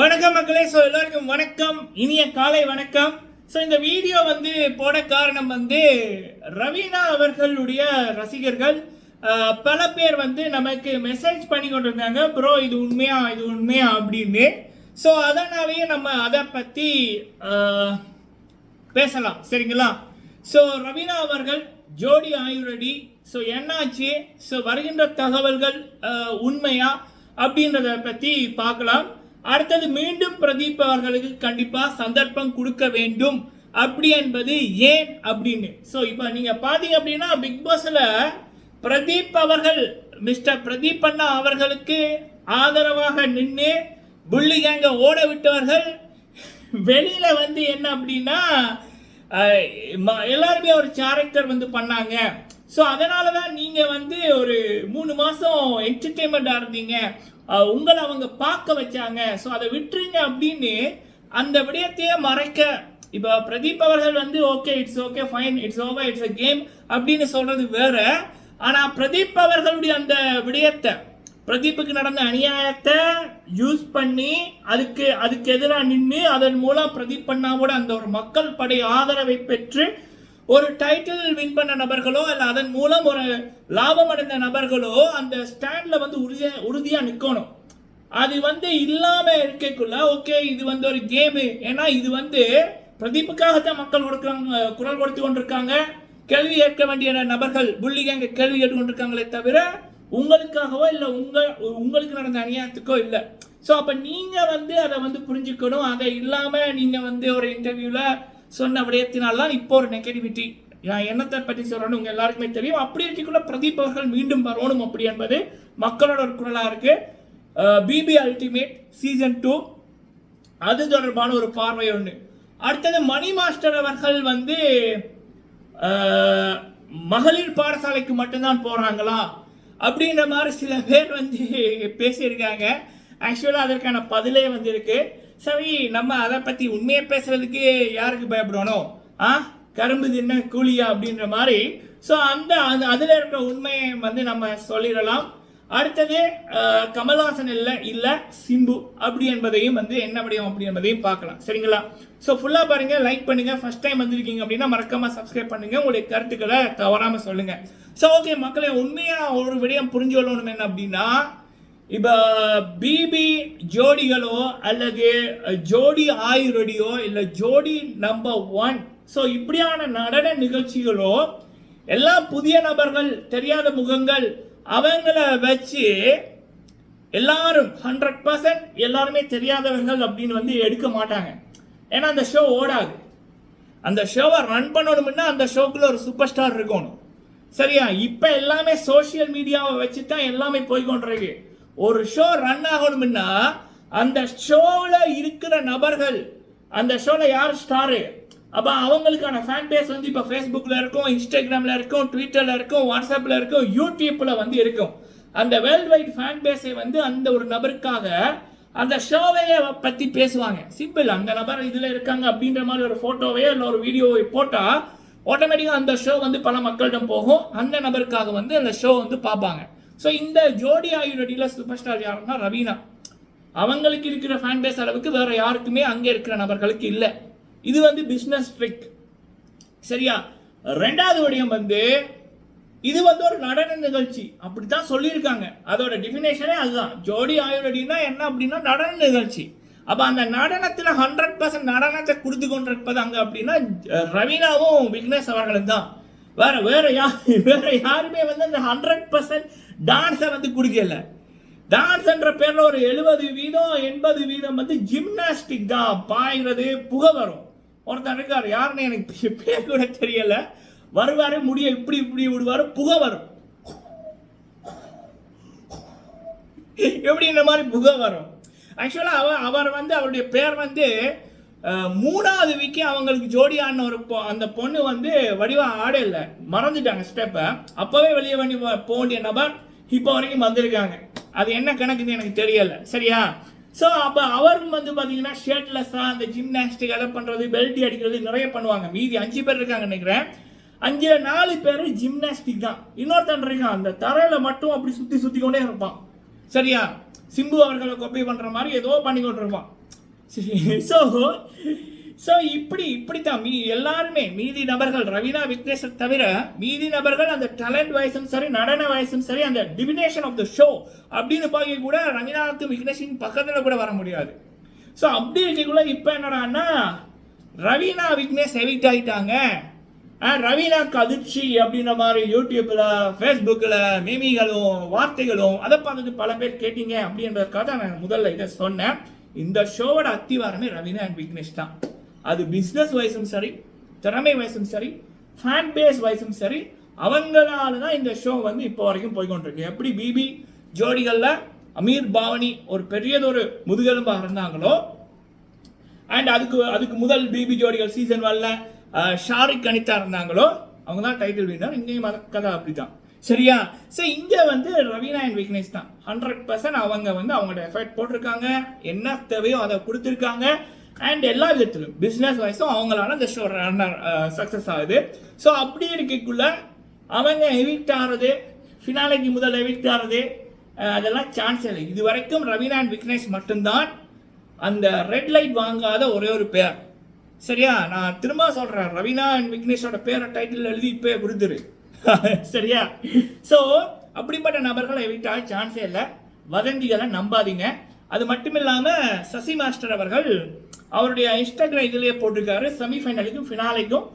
வணக்கம் மக்களே. ஸோ எல்லாருக்கும் வணக்கம். இனிய காலை வணக்கம். ஸோ இந்த வீடியோ வந்து போட காரணம் வந்து ரவீனா அவர்களுடைய ரசிகர்கள். பல பேர் வந்து நமக்கு மெசேஜ் பண்ணி கொண்டிருந்தாங்க. ப்ரோ இது உண்மையா? இது உண்மையா? அப்படின்னு. ஸோ அதனாலேயே நம்ம அதை பற்றி பேசலாம். சரிங்களா? ஸோ ரவீனா அவர்கள் ஜோடி ஆயுரடி ஸோ என்னாச்சு? ஸோ வருகின்ற தகவல்கள் உண்மையா? அப்படின்றத பற்றி பார்க்கலாம். அடுத்தது மீண்டும் பிரதீப் அவர்களுக்கு கண்டிப்பாக சந்தர்ப்பம் கொடுக்க வேண்டும். அப்படி என்பது ஏன் அப்படின்னு? ஸோ இப்போ நீங்கள் பார்த்தீங்க அப்படின்னா பிக் பாஸில் பிரதீப் அவர்கள் மிஸ்டர் பிரதீப் அண்ணா அவர்களுக்கு ஆதரவாக நின்று புள்ளி கேங்கை ஓட விட்டவர்கள் வெளியில் வந்து என்ன அப்படின்னா ம- எல்லாருமே ஒரு கேரக்டர் வந்து பண்ணாங்க. ஸோ அதனால தான் நீங்கள் வந்து ஒரு மூணு மாதம் என்டர்டெயின்மெண்ட்டாக இருந்தீங்க. உங்களை அவங்க பார்க்க வச்சாங்க. ஸோ அதை விட்டுருங்க அப்படின்னு அந்த விடயத்தையே மறைக்க. இப்போ பிரதீப் அவர்கள் வந்து okay it's okay fine it's over it's a game அப்படின்னு சொல்கிறது வேற. ஆனால் பிரதீப் அவர்களுடைய அந்த விடயத்தை பிரதீப்புக்கு நடந்த அநியாயத்தை யூஸ் பண்ணி அதுக்கு அதுக்கு எதிராக நின்று அதன் மூலம் பிரதீப் பண்ணாவோட அந்த ஒரு மக்கள் படை ஆதரவை பெற்று ஒரு டைட்டில் வின் பண்ண நபர்களோ இல்லை அதன் மூலம் ஒரு லாபம் அடைந்த நபர்களோ அந்த ஸ்டாண்டில் வந்து உறுதியாக உறுதியாக நிற்கணும் அது வந்து இல்லாமல் இருக்கக்குள்ள ஓகே இது வந்து ஒரு கேமு ஏன்னா இது வந்து பிரதீப்புக்காகத்தான் மக்கள் கொடுக்குறாங்க குரல் கொடுத்து கொண்டிருக்காங்க. கேள்வி கேட்க வேண்டிய நபர்கள் புள்ளிங்க கேள்வி கேட்டு கொண்டிருக்காங்களே தவிர உங்களுக்காகவோ இல்லை உங்கள் உங்களுக்கு நடந்த அநியாயத்துக்கோ இல்லை. ஸோ அப்போ நீங்கள் வந்து அதை வந்து புரிஞ்சுக்கணும். அதை இல்லாமல் நீங்கள் வந்து ஒரு இன்டர்வியூவில் சொன்ன விடயத்தினால்தான் இப்போ ஒரு நெகட்டிவிட்டி நான் என்னத்தை பற்றி சொல்கிறேன்னு உங்கள் எல்லாருக்குமே தெரியும். அப்படி இருக்கக்குள்ள பிரதீப் அவர்கள் மீண்டும் வரணும் அப்படி என்பது மக்களோட ஒரு குரலாக இருக்குது பிபி அல்டிமேட் சீசன் டூ அது தொடர்பான ஒரு பார்வை ஒன்று அடுத்தது மணி மாஸ்டர் அவர்கள் வந்து மகளிர் பாடசாலைக்கு மட்டும்தான் போகிறாங்களா அப்படின்ற மாதிரி சில பேர் வந்து பேசியிருக்காங்க. ஆக்சுவலாக அதற்கான பதிலே வந்து இருக்குது சரி நம்ம அதை பற்றி உண்மையை பேசுறதுக்கு யாருக்கு பயப்படணும் ஆ? கரும்பு தின்ன கூலியா அப்படின்ற மாதிரி. ஸோ அந்த அந்த அதில் இருக்கிற உண்மையை வந்து நம்ம சொல்லிடலாம். அடுத்தது கமல்ஹாசன் இல்லை இல்லை சிம்பு அப்படி என்பதையும் வந்து என்ன விடயம் அப்படி என்பதையும் பார்க்கலாம். சரிங்களா? ஸோ ஃபுல்லாக பாருங்கள் லைக் பண்ணுங்கள் ஃபஸ்ட் டைம் வந்திருக்கீங்க அப்படின்னா மறக்காமல் சப்ஸ்கிரைப் பண்ணுங்கள் உங்களுடைய கருத்துக்களை தவறாமல் சொல்லுங்கள் ஸோ ஓகே மக்களை உண்மையாக ஒரு விடயம் புரிஞ்சு கொள்ளணும் என்ன அப்படின்னா இப்போ பிபி ஜோடிகளோ அல்லது ஜோடி ஆயுரடியோ இல்லை ஜோடி நம்பர் ஒன் ஸோ இப்படியான நடன நிகழ்ச்சிகளோ எல்லாம் புதிய நபர்கள் தெரியாத முகங்கள் அவங்கள வச்சு எல்லாரும் ஹண்ட்ரட் பர்சன்ட் எல்லாருமே தெரியாதவர்கள் அப்படின்னு வந்து எடுக்க மாட்டாங்க. ஏன்னா அந்த ஷோ ஓடாது. அந்த ஷோவை ரன் பண்ணணும்னா அந்த ஷோக்குள்ள ஒரு சூப்பர் ஸ்டார் இருக்கணும். சரியா? இப்போ எல்லாமே சோஷியல் மீடியாவை வச்சு தான் எல்லாமே போய்கொண்டிருக்கு. ஒரு ஷோ ரன் ஆகணும்னா அந்த ஷோவில் இருக்கிற நபர்கள் அந்த ஷோவில் யார் ஸ்டாரு அப்போ அவங்களுக்கான ஃபேன் பேஸ் வந்து இப்போ ஃபேஸ்புக்கில் இருக்கும் இன்ஸ்டாகிராமில் இருக்கும் ட்விட்டரில் இருக்கும் வாட்ஸ்அப்பில் இருக்கும் யூடியூப்பில் வந்து இருக்கும். அந்த வேர்ல்ட் வைட் ஃபேன் பேஸை வந்து அந்த ஒரு நபருக்காக அந்த ஷோவையே பற்றி பேசுவாங்க. சிம்பிள் அந்த நபர் இதில் இருக்காங்க அப்படின்ற மாதிரி ஒரு ஃபோட்டோவையோ இல்லை ஒரு வீடியோவை போட்டால் ஆட்டோமேட்டிக்காக அந்த ஷோ வந்து பல மக்களிடம் போகும். அந்த நபருக்காக வந்து அந்த ஷோ வந்து பார்ப்பாங்க. ஸோ இந்த ஜோடி ஆயுரடியில் சூப்பர் ஸ்டார் யாருன்னா ரவீனா. அவங்களுக்கு இருக்கிற ஃபேன் பேஸ் அளவுக்கு வேறு யாருக்குமே அங்கே இருக்கிற நபர்களுக்கு இல்லை. இது வந்து பிஸ்னஸ் ட்ரிக் சரியா? ரெண்டாவது வடிவம் வந்து இது வந்து ஒரு நடன நிகழ்ச்சி. அப்படி தான் சொல்லியிருக்காங்க. அதோட டிஃபினேஷனே அதுதான். ஜோடி ஆயுரடினா என்ன அப்படின்னா நடன நிகழ்ச்சி. அப்போ அந்த நடனத்தில் ஹண்ட்ரட் பர்சன்ட் நடனத்தை கொடுத்து கொண்டிருப்பது அங்கே அப்படின்னா ரவீனாவும் விக்னேஷ் அவர்களும் தான். வேற வேற யார் வேற யாருமே வந்து அந்த ஹண்ட்ரட் பர்சன்ட் டான்ஸை வந்து குடிக்கல. டான்ஸ்ன்ற பேரில் ஒரு எழுபது வீதம் எண்பது வீதம் வந்து ஜிம்னாஸ்டிக் தான் பாய்கிறது புகை வரும். ஒருத்தர் இருக்கார் யாருன்னு எனக்கு பேர் கூட தெரியல. வருவார் முடிய இப்படி இப்படி விடுவாரு புகை வரும். எப்படி இந்த மாதிரி புகை வரும். ஆக்சுவலாக அவர் அவர் வந்து அவருடைய பேர் வந்து மூணாவது விக்கி அவங்களுக்கு ஜோடி ஒரு பொ- அந்த பொண்ணு வந்து வடிவா ஆட இல்லை. மறந்துட்டாங்க ஸ்டெப்பை அப்போவே வெளியே பண்ணி போக வேண்டிய நபர் இப்போ வரைக்கும் வந்திருக்காங்க. அது என்ன கணக்குன்னு எனக்கு தெரியலை. சரியா? ஸோ அப்போ அவரும் வந்து பார்த்தீங்கன்னா ஷர்ட்லெஸ்ஸாக அந்த ஜிம்னாஸ்டிக் அதை பண்ணுறது பெல்ட் அடிக்கிறது நிறைய பண்ணுவாங்க. மீதி அஞ்சு பேர் இருக்காங்க நினைக்கிறேன். அஞ்சு நாலு பேர் ஜிம்னாஸ்டிக் தான். இன்னொருத்தன் இருக்கான். அந்த தரையில் மட்டும் அப்படி சுற்றி சுற்றி கொண்டே இருப்பான். சரியா? சிம்பு அவர்களை கொப்பி பண்ணுற மாதிரி ஏதோ பண்ணி கொண்டிருப்பான் ஸோ ஸோ இப்படி இப்படித்தான். மீ எல்லாருமே மீதி நபர்கள் ரவினா விக்னேஷை தவிர மீதி நபர்கள் அந்த டேலண்ட் வயசும் சரி நடன வயசும் சரி அந்த டிவினேஷன் ஆஃப் த ஷோ அப்படின்னு பார்க்க கூட ரவீனாவுக்கு விக்னேஷின் பக்கத்தில் கூட வர முடியாது. ஸோ அப்படி இருக்கக்குள்ள இப்போ என்னடான்னா ரவீனா விக்னேஷ் எவிக்ட் ஆகிட்டாங்க ரவீனா கதிர்ச்சி அப்படின்ற மாதிரி யூடியூப்பில் ஃபேஸ்புக்கில் மீமிகளும் வார்த்தைகளும் அதை பார்த்துட்டு பல பேர் கேட்டீங்க அப்படின்றதுக்காக நான் முதல்ல இதை சொன்னேன். இந்த ஷோவோட அத்திவாரமே ரவீனா அண்ட் விக்னேஷ் தான். அது பிஸ்னஸ் வைஸும் சரி திறமை வயசும் சரி ஃபேன் பேஸ் வயசும் சரி அவங்களால தான் இந்த ஷோ வந்து இப்போ வரைக்கும் போய்கொண்டிருக்கு. எப்படி பிபி ஜோடிகளில் அமீர் பாவனி ஒரு பெரியதொரு முதுகெலும்பாக இருந்தாங்களோ அண்ட் அதுக்கு அதுக்கு முதல் பிபி ஜோடிகள் சீசன் ஒன்ல ஷாரிக் அனிதா இருந்தாங்களோ அவங்க தான் டைட்டில் வின்னர் இங்கேயும் அது கதை அப்படி தான் சரியா? ஸோ இங்கே வந்து ரவீனா அண்ட் விக்னேஷ் தான். ஹண்ட்ரட் பர்சன்ட் அவங்க வந்து அவங்களோட எஃபர்ட் போட்டிருக்காங்க. என்ன தேவையோ அதை கொடுத்துருக்காங்க. அண்ட் எல்லா விதத்திலும் பிஸ்னஸ் வைஸும் அவங்களால இந்த ஷோ ரன்னர் சக்ஸஸ் ஆகுது. ஸோ அப்படி இருக்கக்குள்ள அவங்க எவிக்ட் ஆகிறது ஃபினாலைக்கு முதல் எவிக்ட் ஆகிறது uh, அதெல்லாம் சான்ஸ் இல்லை. இது வரைக்கும் ரவீனா அண்ட் விக்னேஷ் மட்டும்தான் அந்த ரெட் லைட் வாங்காத ஒரே ஒரு பேர் சரியா? நான் திரும்ப சொல்கிறேன் ரவீனா அண்ட் விக்னேஷோட பேரை டைட்டில் எழுதி இப்போ கொடுத்துரு. சரியா? ஸோ அப்படிப்பட்ட நபர்களை விட்டால் சான்ஸே இல்லை. வதந்திகளை நம்பாதீங்க. அது மட்டும் இல்லாமல் சசி மாஸ்டர் அவர்கள் அவருடைய இன்ஸ்டாகிராம் இதிலேயே போட்டிருக்காரு. செமிஃபைனலுக்கும் ஃபினாலைக்கும்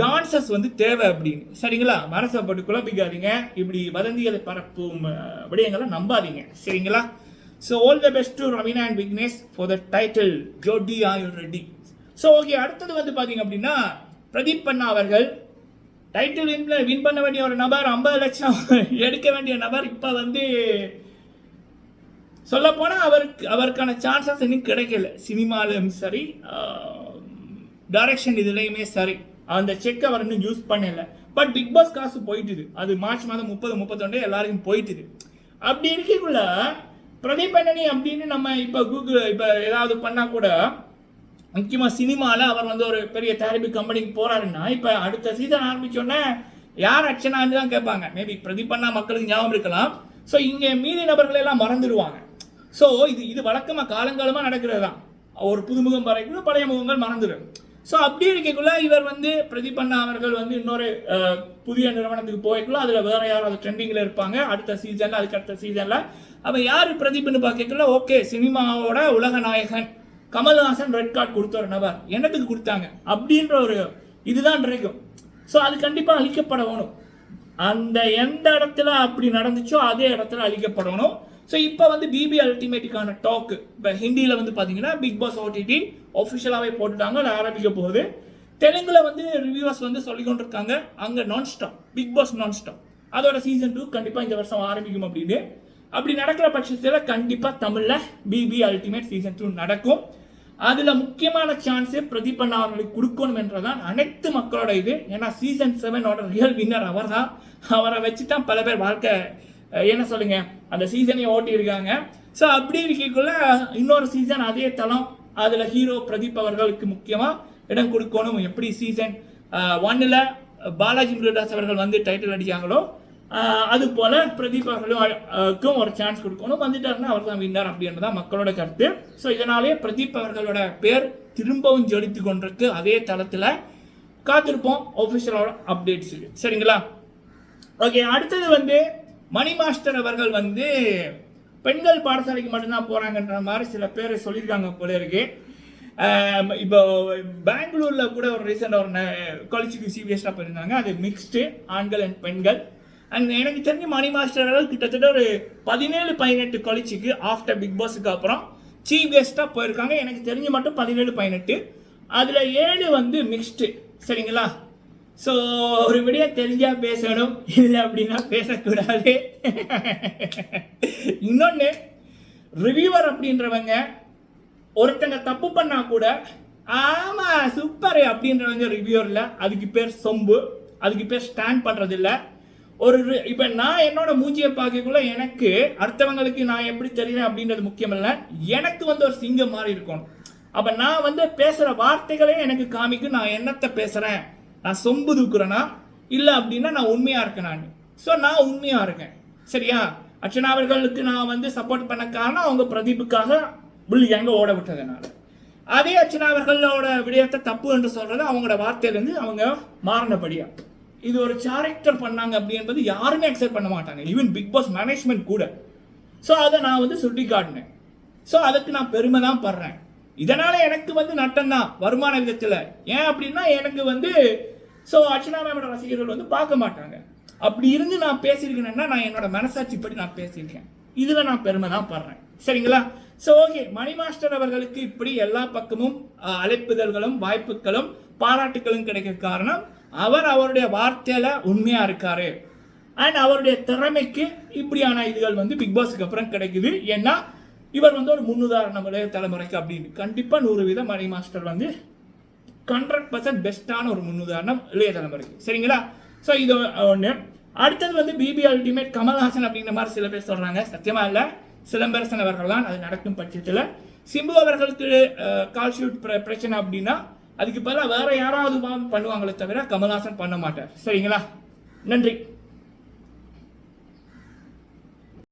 டான்சர்ஸ் வந்து தேவை அப்படின்னு. சரிங்களா? மனசை போட்டு குழப்பிக்காதீங்க. இப்படி வதந்திகளை பரப்பும் விடயங்களை நம்பாதீங்க. சரிங்களா? So all the best to Raveena and Vignesh for the title ஜோடி ஆயுள் ரெட்டி ஸோ ஓகே அடுத்தது வந்து பார்த்தீங்க அப்படின்னா பிரதீப் பண்ணா அவர்கள் டைட்டில் வின் வின் பண்ண வேண்டிய ஒரு நபர் ஐம்பது லட்சம் எடுக்க வேண்டிய நபர் இப்போ வந்து சொல்ல போனால் அவருக்கு அவருக்கான சான்சஸ் இன்னும் கிடைக்கல. சினிமாலையும் சரி டைரக்ஷன் இதுலேயுமே சரி. அந்த செக் அவர் இன்னும் யூஸ் பண்ணல. பட் பிக் பாஸ் காசு போயிட்டுது. அது மார்ச் மாதம் முப்பது முப்பத்தொண்டு எல்லாருக்கும் போயிட்டுது. அப்படி இருக்கக்குள்ள பிரதீப் பண்ணனி அப்படின்னு நம்ம இப்போ கூகுள் இப்போ ஏதாவது பண்ணால் கூட முக்கியமாக சினிமாவில் அவர் வந்து ஒரு பெரிய தயாரிப்பு கம்பெனிக்கு போகிறாருன்னா இப்போ அடுத்த சீசன் ஆரம்பிச்சோடனே யார் அர்ச்சனான்னு தான் கேட்பாங்க. மேபி பிரதீபண்ணா மக்களுக்கு ஞாபகம் இருக்கலாம். ஸோ இங்கே மீதி நபர்களெல்லாம் மறந்துடுவாங்க ஸோ இது இது வழக்கமாக காலங்காலமாக நடக்கிறது தான் ஒரு புதுமுகம் வரைக்கும் பழைய முகங்கள் மறந்துடும். ஸோ அப்படி இருக்கக்குள்ள இவர் வந்து பிரதீபண்ணா அவர்கள் வந்து இன்னொரு புதிய நிறுவனத்துக்கு போய்க்குள்ள அதில் வேற யாராவது ட்ரெண்டிங்கில் இருப்பாங்க. அடுத்த சீசனில் அதுக்கு அடுத்த சீசனில் அவன் யார் பிரதீப்னு பார்க்கக்குள்ள ஓகே சினிமாவோட உலக நாயகன். கமல்ஹாசன் ரெட் கார்டு கொடுத்த ஒரு நபர் என்னத்துக்கு கொடுத்தாங்க? அப்படின்ற ஒரு இதுதான் இருக்கும் ஸோ அது கண்டிப்பாக அழிக்கப்படணும். அந்த எந்த இடத்துல அப்படி நடந்துச்சோ அதே இடத்துல அழிக்கப்படணும். ஸோ இப்போ வந்து பிபி அல்டிமேட்டுக்கான டாக்கு இப்போ ஹிந்தியில் வந்து பார்த்தீங்கன்னா பிக் பாஸ் ஓடிடி ஒஃபிஷியலாகவே போட்டுட்டாங்க அது ஆரம்பிக்க போகுது. தெலுங்கில் வந்து ரிவ்யூவர்ஸ் வந்து சொல்லிக்கொண்டு இருக்காங்க அங்கே non stop Bigg Boss non stop அதோட சீசன் டூ கண்டிப்பாக இந்த வருஷம் ஆரம்பிக்கும் அப்படின்னு. அப்படி நடக்கிற பட்சத்தில் கண்டிப்பாக தமிழில் பிபி அல்டிமேட் சீசன் டூ நடக்கும். அதில் முக்கியமான சான்ஸு பிரதீப் அண்ணா அவர்களுக்கு கொடுக்கணும் என்றதான் அனைத்து மக்களோட இது. ஏன்னா சீசன் செவனோட ரியல் வின்னர் அவர் தான் அவரை வச்சு தான் பல பேர் வாழ்க்கை என்ன சொல்லுங்க அந்த சீசனையும் ஓட்டியிருக்காங்க ஸோ அப்படி இருக்கக்குள்ள இன்னொரு சீசன் அதே தளம். அதில் ஹீரோ பிரதீப் அவர்களுக்கு முக்கியமாக இடம் கொடுக்கணும். எப்படி சீசன் ஒன்னில் பாலாஜி முருகதாஸ் அவர்கள் வந்து டைட்டில் அடிக்காங்களோ அது போல பிரதீப் ஒரு சான்ஸ் கொடுக்கணும். வந்துட்டாருன்னா அவர் தான் வின்னர் அப்படின்றதான் மக்களோட கருத்து. ஸோ இதனாலேயே பிரதீப் அவர்களோட பேர் திரும்பவும் ஜொலித்து கொண்டிருக்கு. அதே தளத்தில் காத்திருப்போம். ஒஃபிஷியலோட அப்டேட்ஸுக்கு சரிங்களா? ஓகே அடுத்தது வந்து மணி மாஸ்டர் அவர்கள் வந்து பெண்கள் பாடசாலைக்கு மட்டும்தான் போகிறாங்கன்ற மாதிரி சில பேர் சொல்லியிருக்காங்க போல இருக்கு. இப்போ பெங்களூரில் கூட ஒரு ரீசெண்டாக ஒரு காலேஜுக்கு சிபிஎஸ்டாக போயிருந்தாங்க. அது மிக்ஸ்டு ஆண்கள் அண்ட் பெண்கள். அண்ட் எனக்கு தெரிஞ்ச மணி மாஸ்டர் அளவு கிட்டத்தட்ட ஒரு பதினேழு பதினெட்டு கொலிச்சிக்கு ஆஃப்டர் பிக் பாஸுக்கு அப்புறம் சீஃப் கெஸ்ட்டாக போயிருக்காங்க. எனக்கு தெரிஞ்சு மட்டும் பதினேழு பதினெட்டு. அதில் ஏழு வந்து மிக்ஸ்டு சரிங்களா? ஸோ ஒரு விடியம் தெரிஞ்சால் பேசணும் இல்லை அப்படின்னா பேசக்கூடாது. இன்னொன்று ரிவியூவர் அப்படின்றவங்க ஒருத்தங்க தப்பு பண்ணால் கூட ஆமாம் சூப்பர் அப்படின்றவங்க ரிவ்யூரில் அதுக்கு பேர் சொம்பு அதுக்கு பேர் ஸ்டாண்ட் பண்ணுறதில்லை ஒரு இப்போ நான் என்னோட மூஞ்சியை பார்க்கக்குள்ள எனக்கு அடுத்தவங்களுக்கு நான் எப்படி தெரியுறேன் அப்படின்றது முக்கியம் இல்லை எனக்கு வந்து ஒரு சிங்கம் மாதிரி இருக்கணும் அப்போ நான் வந்து பேசுகிற வார்த்தைகளே எனக்கு காமிக்கும் நான் என்னத்தை பேசுகிறேன் நான் சொம்பு தூக்குறேன்னா இல்லை அப்படின்னா நான் உண்மையாக இருக்கேன் நான். ஸோ நான் உண்மையாக இருக்கேன். சரியா? அர்ச்சனா அவர்களுக்கு நான் வந்து சப்போர்ட் பண்ண காரணம் அவங்க பிரதீப்புக்காக புள்ளி எங்கே ஓட விட்டதுனால. அதே அர்ச்சனா அவர்களோட விடயத்தை தப்பு என்று சொல்கிறது அவங்களோட வார்த்தையிலேருந்து அவங்க மாறினபடியாக இது ஒரு கேரக்டர் பண்ணாங்க அப்படி என்பது யாருமே அக்செப்ட் பண்ண மாட்டாங்க. ஈவன் பிக் பாஸ் மேனேஜ்மெண்ட் கூட. ஸோ அதை நான் வந்து சுட்டி காட்டினேன் ஸோ அதுக்கு நான் பெருமை தான் படுறேன். இதனால் எனக்கு வந்து நட்டம் தான் வருமான விதத்தில் ஏன் அப்படின்னா எனக்கு வந்து ஸோ அர்ச்சனா மேமோட ரசிகர்கள் வந்து பார்க்க மாட்டாங்க. அப்படி இருந்து நான் பேசியிருக்கேன்னா நான் என்னோட மனசாட்சி படி நான் பேசியிருக்கேன். இதில் நான் பெருமை தான் படுறேன். சரிங்களா? ஸோ ஓகே மணி மாஸ்டர் அவர்களுக்கு இப்படி எல்லா பக்கமும் அழைப்புதல்களும் வாய்ப்புகளும் பாராட்டுகளும் கிடைக்க காரணம் அவர் அவருடைய வார்த்தையில் உண்மையாக இருக்கார். அண்ட் அவருடைய திறமைக்கு இப்படியான இதுகள் வந்து பிக் பாஸுக்கு அப்புறம் கிடைக்குது. ஏன்னா இவர் வந்து ஒரு முன்னுதாரணம் இளைய தலைமுறைக்கு அப்படின்னு. கண்டிப்பாக நூறு வீதம் மணி மாஸ்டர் வந்து ஹண்ட்ரட் பர்சன்ட் பெஸ்ட்டான ஒரு முன்னுதாரணம் இளைய தலைமுறைக்கு. சரிங்களா? ஸோ இது ஒன்று அடுத்தது வந்து பிபி அல்டிமேட் கமல்ஹாசன் அப்படிங்கிற மாதிரி சில பேர் சொல்கிறாங்க சத்தியமாக இல்லை. சிலம்பரசன் அவர்கள் தான் அது நடக்கும் பட்சத்தில். சிம்பு அவர்களுக்கு கால் ஷூட் பிரச்சனை அப்படின்னா அதுக்கு பதிலாக வேற யாராவது பண்ணுவாங்களே தவிர கமல்ஹாசன் பண்ண மாட்டார். சரிங்களா? நன்றி.